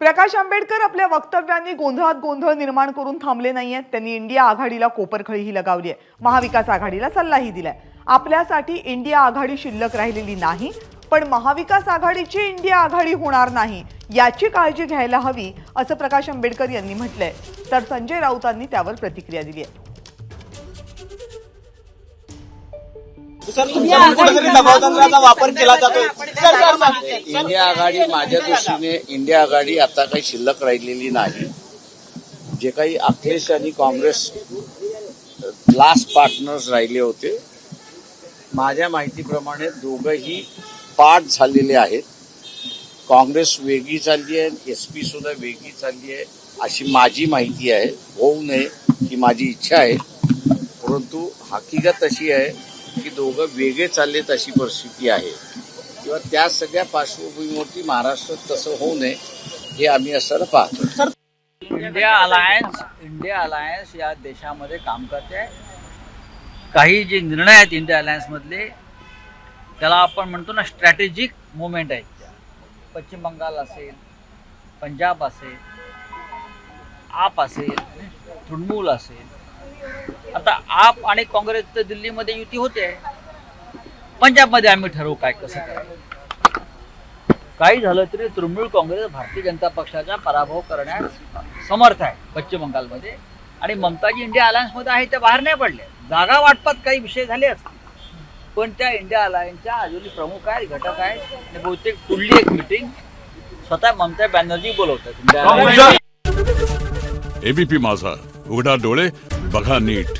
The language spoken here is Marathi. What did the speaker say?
प्रकाश आंबेडकर आपल्या वक्तव्यांनी गोंधळात गोंधळ निर्माण करून थांबले नाहीयेत. त्यांनी इंडिया आघाडीला कोपरखळीही लगावली आहे महाविकास आघाडीला सल्लाही दिलाय. आपल्यासाठी इंडिया आघाडी शिल्लक राहिलेली नाही पण महाविकास आघाडीची इंडिया आघाडी होणार नाही याची काळजी घ्यायला हवी असं प्रकाश आंबेडकर यांनी म्हटलंय. तर संजय राऊतांनी त्यावर प्रतिक्रिया दिली आहे सर तुमच्याकडून कुठेतरी दबावतंत्राचा वापर केला जातोय. सर सर सर इंडिया आघाडी माझ्या दृष्टीने इंडिया आघाडी आता काही शिल्लक राहिलेली नाही. जे काही अखिलेश आणि काँग्रेस लास्ट पार्टनर्स राहिले होते माझ्या माहितीप्रमाणे दोघंही पाठ झालेले आहेत. काँग्रेस वेगळी चालली आहे एस पी सुद्धा वेगळी चालली आहे अशी माझी माहिती आहे. होऊ नये ही माझी इच्छा आहे. परंतु हकीकत अशी आहे की दोघं वेगळे चाललेत अशी परिस्थिती आहे. किंवा त्या सगळ्या पार्श्वभूमीवरती महाराष्ट्रात तसं होऊ नये हे आम्ही असं पाहतो. इंडिया अलायन्स इंडिया अलायन्स या देशामध्ये काम करते. आहे काही जे निर्णय आहेत इंडिया अलायन्स मधले त्याला आपण म्हणतो ना स्ट्रॅटेजिक मुवमेंट आहेत त्या. पश्चिम बंगाल असेल पंजाब असेल आप असेल तृणमूल असेल आता आप आणि काँग्रेस तर दिल्लीमध्ये युती होते. पंजाबमध्ये आम्ही ठरवू काय कसं काय? काही झालं तरी तृणमूल काँग्रेस भारतीय जनता पक्षाचा पराभव करण्यास समर्थ आहे पश्चिम बंगालमध्ये. आणि ममताजी इंडिया अलायन्समध्ये आहे त्या बाहेर नाही पडले. जागा वाटपात काही विषय झाले असतील. पण त्या इंडिया अलायन्सच्या अजूनही प्रमुख आहेत घटक आहेत. आणि बहुतेक पुढली एक मिटिंग स्वतः ममता बॅनर्जी बोलवतात. एबीपी माझा. उघडा डोळे बघा नीट.